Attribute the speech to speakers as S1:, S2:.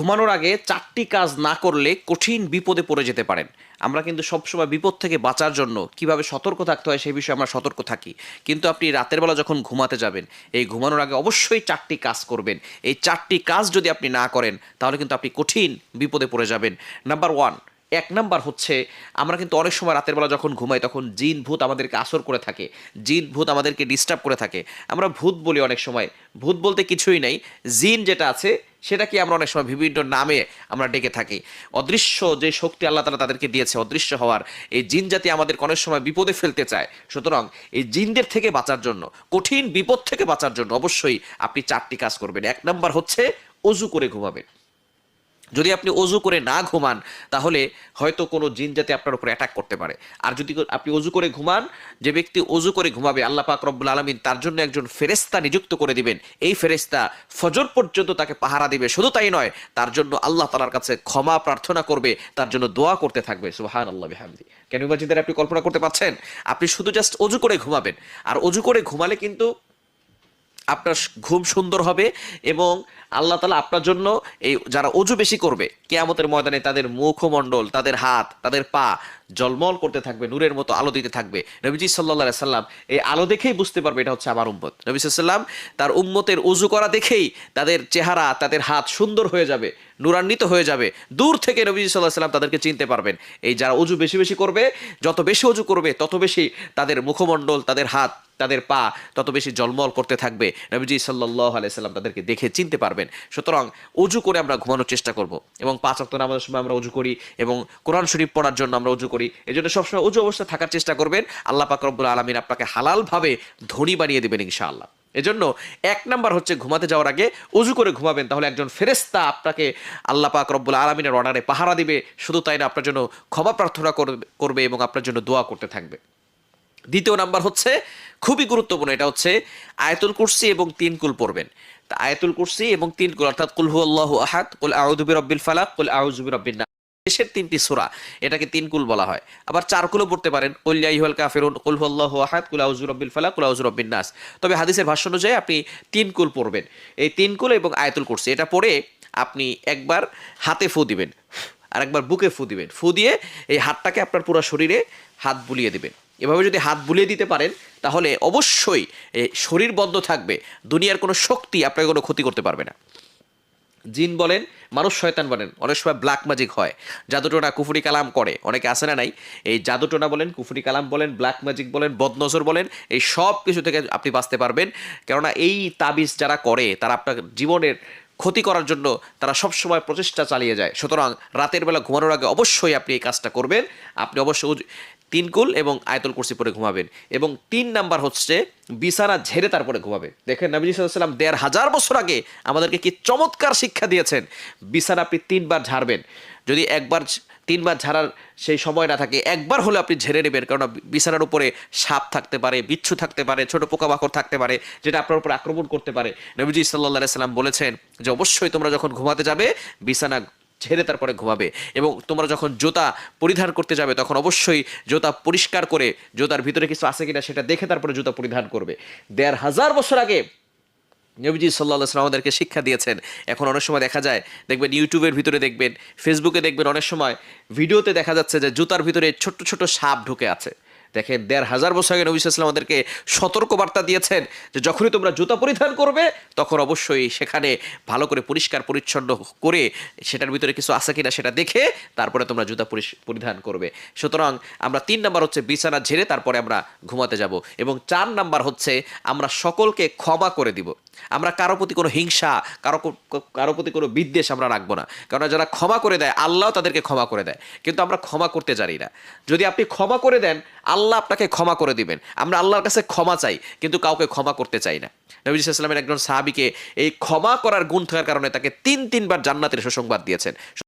S1: ঘুমানোর আগে চারটি কাজ না করলে কঠিন বিপদে পড়ে যেতে পারেন। আমরা কিন্তু সবসময় বিপদ থেকে বাঁচার জন্য কীভাবে সতর্ক থাকতে হয় সেই বিষয়ে আমরা সতর্ক থাকি। কিন্তু আপনি রাতের বেলা যখন ঘুমাতে যাবেন, এই ঘুমানোর আগে অবশ্যই চারটি কাজ করবেন। এই চারটি কাজ যদি আপনি না করেন, তাহলে কিন্তু আপনি কঠিন বিপদে পড়ে যাবেন। নাম্বার ওয়ান, এক নাম্বার হচ্ছে, আমরা কিন্তু অনেক সময় রাতের বেলা যখন ঘুমাই, তখন জিন, ভূত আমাদেরকে আসর করে থাকে। জিন, ভূত আমাদেরকে ডিস্টার্ব করে থাকে। আমরা ভূত বলি অনেক সময়। ভূত বলতে কিছুই নেই। জিন যেটা আছে সেটাকে আমরা অনেক সময় বিভিন্ন নামে আমরা ডেকে থাকি। অদৃশ্য যে শক্তি আল্লাহ তালা তাদেরকে দিয়েছে, অদৃশ্য হওয়ার, এই জিন জাতি আমাদের অনেক সময় বিপদে ফেলতে চায়। সুতরাং এই জিনদের থেকে বাঁচার জন্য, কঠিন বিপদ থেকে বাঁচার জন্য অবশ্যই আপনি চারটি কাজ করবেন। এক নম্বর হচ্ছে অজু করে ঘুমাবেন। যদি আপনি অজু করে না ঘুমান, তাহলে হয়তো কোনো জিন যাতে আপনার উপর অ্যাটাক করতে পারে। আর যদি আপনি অজু করে ঘুমান, যে ব্যক্তি অজু করে ঘুমাবে, আল্লাহ পাক রব্বুল আলমিন তার জন্য একজন ফেরেস্তা নিযুক্ত করে দিবেন। এই ফেরেস্তা ফজর পর্যন্ত তাকে পাহারা দিবে। শুধু তাই নয়, তার জন্য আল্লাহ তালার কাছে ক্ষমা প্রার্থনা করবে, তার জন্য দোয়া করতে থাকবে। সুহান আল্লাহ বিহামদি। কেন ইমাজিদের আপনি কল্পনা করতে পারছেন? আপনি শুধু জাস্ট অজু করে ঘুমাবেন। আর অজু করে ঘুমালে কিন্তু আপনার ঘুম সুন্দর হবে এবং আল্লাহ তালা আপনার জন্য এই যারা অজু বেশি করবে, কেয়ামতের ময়দানে তাদের মুখমণ্ডল, তাদের হাত, তাদের পা জলমল করতে থাকবে, নূরের মতো আলো দিতে থাকবে। নবীজি সাল্লা সাল্লাম এই আলো দেখেই বুঝতে পারবে এটা হচ্ছে আমার উম্মত। নবী সাল্লাম তার উম্মতের উজু করা দেখেই তাদের চেহারা, তাদের হাত সুন্দর হয়ে যাবে, নূরান্বিত হয়ে যাবে। দূর থেকে নবীজি সাল্লাহ সাল্লাম তাদেরকে চিনতে পারবেন। এই যারা অজু বেশি বেশি করবে, যত বেশি অজু করবে, তত বেশি তাদের মুখমণ্ডল, তাদের হাত, তাদের পা, তত বেশি জলমল করতে থাকবে। নবীজি সাল্লাহ আলাইসাল্লাম তাদেরকে দেখে চিনতে পারবেন। সুতরাং অজু করে আমরা ঘুমানোর চেষ্টা করব এবং পাঁচ অক্ট নামাজের সময় আমরা অজু করি এবং কোরআন শরীফ পড়ার জন্য আমরা অজু করি। এই জন্য সবসময় উজু অবস্থায় থাকার চেষ্টা করবেন। আল্লাহ পাক রব্বুল আলমিন আপনাকে হালালভাবে ধনী বানিয়ে দেবেন ইনশাআল্লাহ। এজন্য এক নাম্বার হচ্ছে ঘুমাতে যাওয়ার আগে উজু করে ঘুমাবেন, তাহলে একজন ফেরেস্তা আপনাকে আল্লাহ পাক রব্বুল আলমিনের অর্ডারে পাহারা দিবে। শুধু তাই না, আপনার জন্য ক্ষমা প্রার্থনা করবে এবং আপনার জন্য দোয়া করতে থাকবে। দ্বিতীয় নাম্বার হচ্ছে, খুবই গুরুত্বপূর্ণ এটা হচ্ছে, আয়তুল কুরসি এবং তিন কুল পড়বেন। তা আয়াতুল কুরসি এবং তিন কুল, অর্থাৎ কুল হু আল্লাহ আহাদ, কুল আউদুবি রব্বিল ফালাক, কুল আউজুবি রব্বিন দেশের তিনটি সূরা, এটাকে তিন কুল বলা হয়। আবার চার কুলও পড়তে পারেন, কুল ইয়াইহুল কাফিরুন, কুল হু আল্লাহু আহাদ, কুল আউযু রব্বিল ফালাক, কুল আউযু রব্বিন নাস। তবে হাদিসের ভাষ্য অনুযায়ী আপনি তিন কুল পড়বেন। এই তিন কুল এবং আয়াতুল কুরসি, এটা পড়ে আপনি একবার হাতে ফু দিবেন আর একবার বুকে ফু দিবেন। ফু দিয়ে এই হাতটাকে আপনার পুরো শরীরে হাত বুলিয়ে দিবেন। এভাবে যদি হাত বুলিয়ে দিতে পারেন, তাহলে অবশ্যই শরীর বন্ধ থাকবে, দুনিয়ার কোনো শক্তি আপনাকে কোনো ক্ষতি করতে পারবে না। জিন বলেন, মানুষ শয়তান বলেন, অনেক সময় ব্ল্যাক ম্যাজিক হয়। জাদুটোনা কুফুরি কালাম করে, অনেকে আসে না নাই? এই জাদুটোনা বলেন, কুফুরি কালাম বলেন ব্ল্যাক ম্যাজিক বলেন, বদনজর বলেন, এই সব কিছু থেকে আপনি বাঁচতে পারবেন। কেননা এই তাবিজ যারা করে, তারা আপনার জীবনের ক্ষতি করার জন্য তারা সবসময় প্রচেষ্টা চালিয়ে যায়। সুতরাং রাতের বেলা ঘুমানোর আগে অবশ্যই আপনি এই কাজটা করবেন। আপনি অবশ্যই তিন কুল এবং আয়তল কুরসি পরে ঘুমাবেন। এবং তিন নাম্বার হচ্ছে বিছানা ঝেড়ে তারপরে ঘুমাবে। দেখেন নবী সাল্লাম দেড় হাজার বছর আগে আমাদেরকে কি চমৎকার শিক্ষা দিয়েছেন, বিছানা আপনি তিনবার ঝাড়বেন। যদি একবার তিনবার ঝাড়ার সেই সময় না থাকে, একবার হলে আপনি ঝেড়ে নেবেন। কারণ বিছানার উপরে সাপ থাকতে পারে, বিচ্ছু থাকতে পারে, ছোট পোকামাকড় থাকতে পারে, যেটা আপনার উপর আক্রমণ করতে পারে। নবীজি সাল্লাহ সাল্লাম বলেছেন যে, অবশ্যই তোমরা যখন ঘুমাতে যাবে, বিছানা ঝেড়ে তারপরে ঘুমাবে। এবং তোমরা যখন জুতা পরিধান করতে যাবে, তখন অবশ্যই জুতা পরিষ্কার করে, জুতার ভিতরে কিছু আছে কিনা সেটা দেখে তারপরে জুতা পরিধান করবে। দেড় হাজার বছর আগে নবীজি সাল্লাহ সাল্লাম আমাদেরকে শিক্ষা দিয়েছেন। এখন অনেক সময় দেখা যায়, দেখবেন ইউটিউবের ভিতরে দেখবেন, ফেসবুকে দেখবেন অনেক সময় ভিডিওতে দেখা যাচ্ছে যে জুতার ভিতরে ছোট্ট ছোট সাপ ঢুকে আছে। দেখেন, দেড় হাজার বছর আগে নবী সাল্লাম আমাদেরকে সতর্ক বার্তা দিয়েছেন যে যখনই তোমরা জুতা পরিধান করবে, তখন অবশ্যই সেখানে ভালো করে পরিষ্কার, পরিচ্ছন্ন করে সেটার ভিতরে কিছু আছে কিনা সেটা দেখে তারপরে তোমরা জুতা পরিধান করবে। সুতরাং আমরা তিন নাম্বার হচ্ছে বিছানা ঝেড়ে তারপরে আমরা ঘুমাতে যাব এবং চার নাম্বার হচ্ছে আমরা সকলকে ক্ষমা করে দিব। আমরা কারও প্রতি কোনো হিংসা, কারও কারও প্রতি কোনো বিদ্বেষ আমরা রাখব না। কারণ যারা ক্ষমা করে দেয়, আল্লাহ তাদেরকে ক্ষমা করে দেয়। কিন্তু আমরা ক্ষমা করতে জানি না। যদি আপনি ক্ষমা করে দেন, আল্লাহ আপনাকে ক্ষমা করে দিবেন। আমরা আল্লাহর কাছে ক্ষমা চাই, কিন্তু কাউকে ক্ষমা করতে চাই না। নবী ইসলামের একজন সাহাবিকে এই ক্ষমা করার গুণ থাকার কারণে তাকে তিন তিনবার জান্নাতের সুসংবাদ দিয়েছেন।